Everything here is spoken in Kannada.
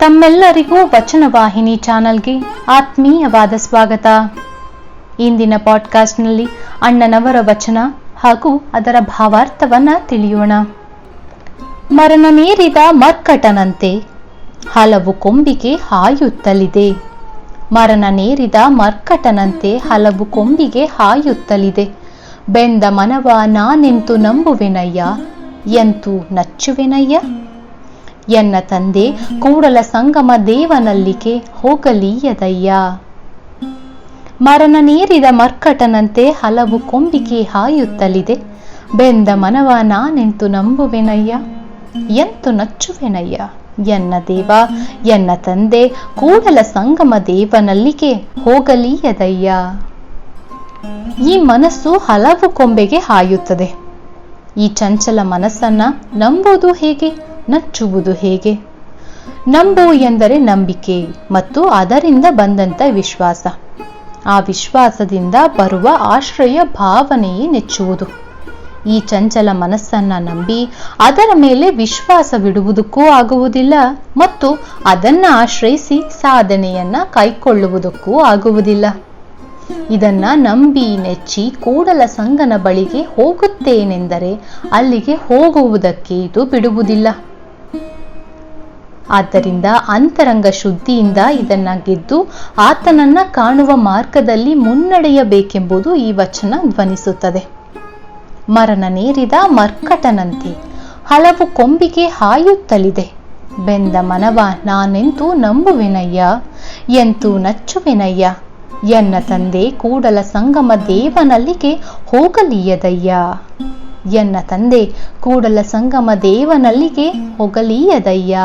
ತಮ್ಮೆಲ್ಲರಿಗೂ ವಚನವಾಹಿನಿ ಚಾನಲ್ಗೆ ಆತ್ಮೀಯವಾದ ಸ್ವಾಗತ. ಇಂದಿನ ಪಾಡ್ಕಾಸ್ಟ್ನಲ್ಲಿ ಅಣ್ಣನವರ ವಚನ ಹಾಗೂ ಅದರ ಭಾವಾರ್ಥವನ್ನ ತಿಳಿಯೋಣ. ಮರಣ ನೀರಿದ ಮರ್ಕಟನಂತೆ ಹಲವು ಕೊಂಬಿಗೆ ಹಾಯುತ್ತಲಿದೆ. ಮರಣ ನೇರಿದ ಮರ್ಕಟನಂತೆ ಹಲವು ಕೊಂಬಿಗೆ ಹಾಯುತ್ತಲಿದೆ. ಬೆಂದ ಮನವ ನಾನೆಂತು ನಂಬುವೆನಯ್ಯ? ಎಂತು ನಚ್ಚುವೆನಯ್ಯ? ಎನ್ನ ತಂದೆ, ಕೂಡಲ ಸಂಗಮ ದೇವನಲ್ಲಿಗೆ ಹೋಗಲೀಯದಯ್ಯ. ಮರನನೇರಿದ ಮರ್ಕಟನಂತೆ ಹಲವು ಕೊಂಬಿಕೆ ಹಾಯುತ್ತಲಿದೆ. ಬೆಂದ ಮನವ ನಾನೆಂತು ನಂಬುವೆನಯ್ಯ? ಎಂತು ನಚ್ಚುವೆನಯ್ಯ? ಎನ್ನ ದೇವ, ಎನ್ನ ತಂದೆ, ಕೂಡಲ ಸಂಗಮ ದೇವನಲ್ಲಿಗೆ ಹೋಗಲೀಯದಯ್ಯ. ಈ ಮನಸ್ಸು ಹಲವು ಕೊಂಬೆಗೆ ಹಾಯುತ್ತದೆ. ಈ ಚಂಚಲ ಮನಸ್ಸನ್ನ ನಂಬುವುದು ಹೇಗೆ? ನಚ್ಚುವುದು ಹೇಗೆ? ನಂಬು ಎಂದರೆ ನಂಬಿಕೆ ಮತ್ತು ಅದರಿಂದ ಬಂದಂತ ವಿಶ್ವಾಸ. ಆ ವಿಶ್ವಾಸದಿಂದ ಬರುವ ಆಶ್ರಯ ಭಾವನೆಯೇ ನೆಚ್ಚುವುದು. ಈ ಚಂಚಲ ಮನಸ್ಸನ್ನ ನಂಬಿ ಅದರ ಮೇಲೆ ವಿಶ್ವಾಸವಿಡುವುದಕ್ಕೂ ಆಗುವುದಿಲ್ಲ ಮತ್ತು ಅದನ್ನ ಆಶ್ರಯಿಸಿ ಸಾಧನೆಯನ್ನ ಕೈಕೊಳ್ಳುವುದಕ್ಕೂ ಆಗುವುದಿಲ್ಲ. ಇದನ್ನ ನಂಬಿ ನೆಚ್ಚಿ ಕೂಡಲ ಸಂಗನ ಬಳಿಗೆ ಹೋಗುತ್ತೇನೆಂದರೆ ಅಲ್ಲಿಗೆ ಹೋಗುವುದಕ್ಕೆ ಇದು ಬಿಡುವುದಿಲ್ಲ. ಆದ್ದರಿಂದ ಅಂತರಂಗ ಶುದ್ಧಿಯಿಂದ ಇದನ್ನ ಗೆದ್ದು ಆತನನ್ನ ಕಾಣುವ ಮಾರ್ಗದಲ್ಲಿ ಮುನ್ನಡೆಯಬೇಕೆಂಬುದು ಈ ವಚನ ಧ್ವನಿಸುತ್ತದೆ. ಮರಣನೇರಿದ ಮರ್ಕಟನಂತೆ ಹಲವು ಕೊಂಬಿಗೆ ಹಾಯುತ್ತಲಿದೆ. ಬೆಂದ ಮನವ ನಾನೆಂತೂ ನಂಬುವೆನಯ್ಯ? ಎಂತೂ ನಚ್ಚುವೆನಯ್ಯ? ಎನ್ನ ತಂದೆ ಕೂಡಲ ಸಂಗಮ ದೇವನಲ್ಲಿಗೆ ಹೋಗಲೀಯದಯ್ಯ? ಎನ್ನ ತಂದೆ ಕೂಡಲ ಸಂಗಮ ದೇವನಲ್ಲಿಗೆ ಹೋಗಲೀಯದಯ್ಯ?